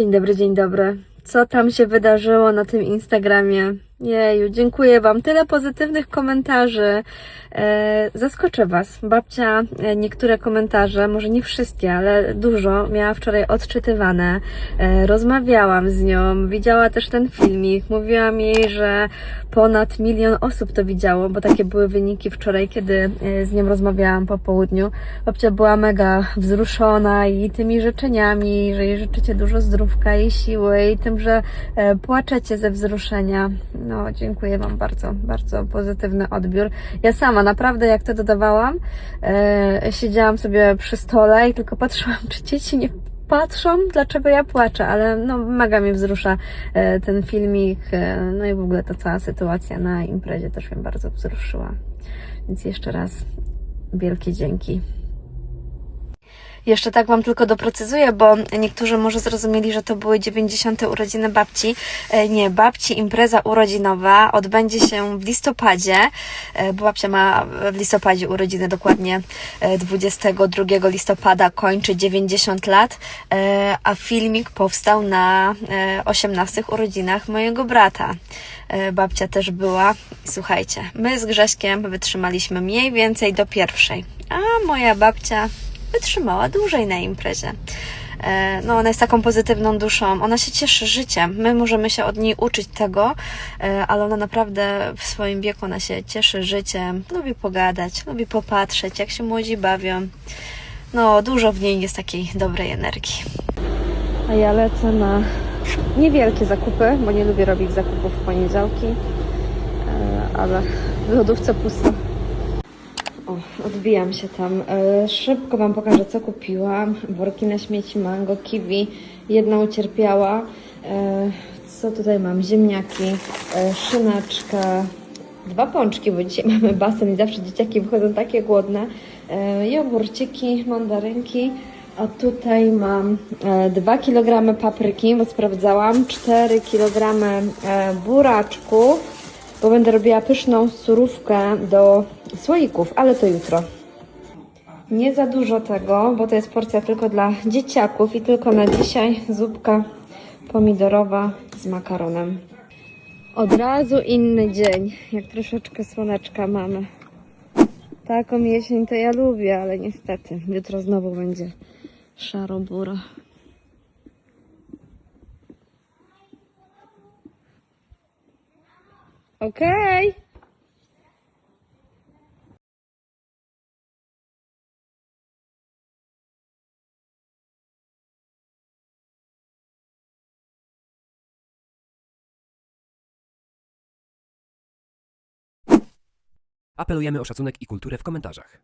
Dzień dobry, dzień dobry. Co tam się wydarzyło na tym Instagramie? Jeju, dziękuję Wam. Tyle pozytywnych komentarzy. E, zaskoczę Was. Babcia e, niektóre komentarze, może nie wszystkie, ale dużo miała wczoraj odczytywane. E, rozmawiałam z nią, widziała też ten filmik. Mówiłam jej, że ponad milion osób to widziało, bo takie były wyniki wczoraj, kiedy z nią rozmawiałam po południu. Babcia była mega wzruszona i tymi życzeniami, że jej życzycie dużo zdrówka i siły i tym, że płaczecie ze wzruszenia. No, dziękuję Wam bardzo, bardzo pozytywny odbiór. Ja sama naprawdę, jak to dodawałam, e, siedziałam sobie przy stole i tylko patrzyłam, czy dzieci nie patrzą, dlaczego ja płaczę, ale no mega mnie wzrusza e, ten filmik, e, no i w ogóle ta cała sytuacja na imprezie też mnie bardzo wzruszyła. Więc jeszcze raz wielkie dzięki. Jeszcze tak Wam tylko doprecyzuję, bo niektórzy może zrozumieli, że to były 90. urodziny babci. E, Nie, babci impreza urodzinowa odbędzie się w listopadzie, e, bo babcia ma w listopadzie urodziny, dokładnie e, 22 listopada kończy 90 lat, e, a filmik powstał na e, 18 urodzinach mojego brata. E, Babcia też była. Słuchajcie, my z Grześkiem wytrzymaliśmy mniej więcej do pierwszej, a moja babcia wytrzymała dłużej na imprezie. E, No, ona jest taką pozytywną duszą, ona się cieszy życiem. My możemy się od niej uczyć tego, e, ale ona naprawdę w swoim wieku ona się cieszy życiem, lubi pogadać, lubi popatrzeć, jak się młodzi bawią. No, dużo w niej jest takiej dobrej energii. A ja lecę na niewielkie zakupy, bo nie lubię robić zakupów w poniedziałki, e, ale w lodówce pusto. O, odbijam się tam. E, szybko Wam pokażę, co kupiłam. Worki na śmieci, mango, kiwi. Jedna ucierpiała. E, co tutaj mam? Ziemniaki, e, szyneczka, dwa pączki, bo dzisiaj mamy basen i zawsze dzieciaki wychodzą takie głodne. Jogurciki, mandarynki. A tutaj mam e, 2 kg papryki, bo sprawdzałam. 4 kg buraczków bo będę robiła pyszną surówkę do słoików, ale to jutro. Nie za dużo tego, bo to jest porcja tylko dla dzieciaków i tylko na dzisiaj zupka pomidorowa z makaronem. Od razu inny dzień, jak troszeczkę słoneczka mamy. Taką jesień to ja lubię, ale niestety jutro znowu będzie szaro-buro. Okej. Apelujemy o szacunek i kulturę w komentarzach.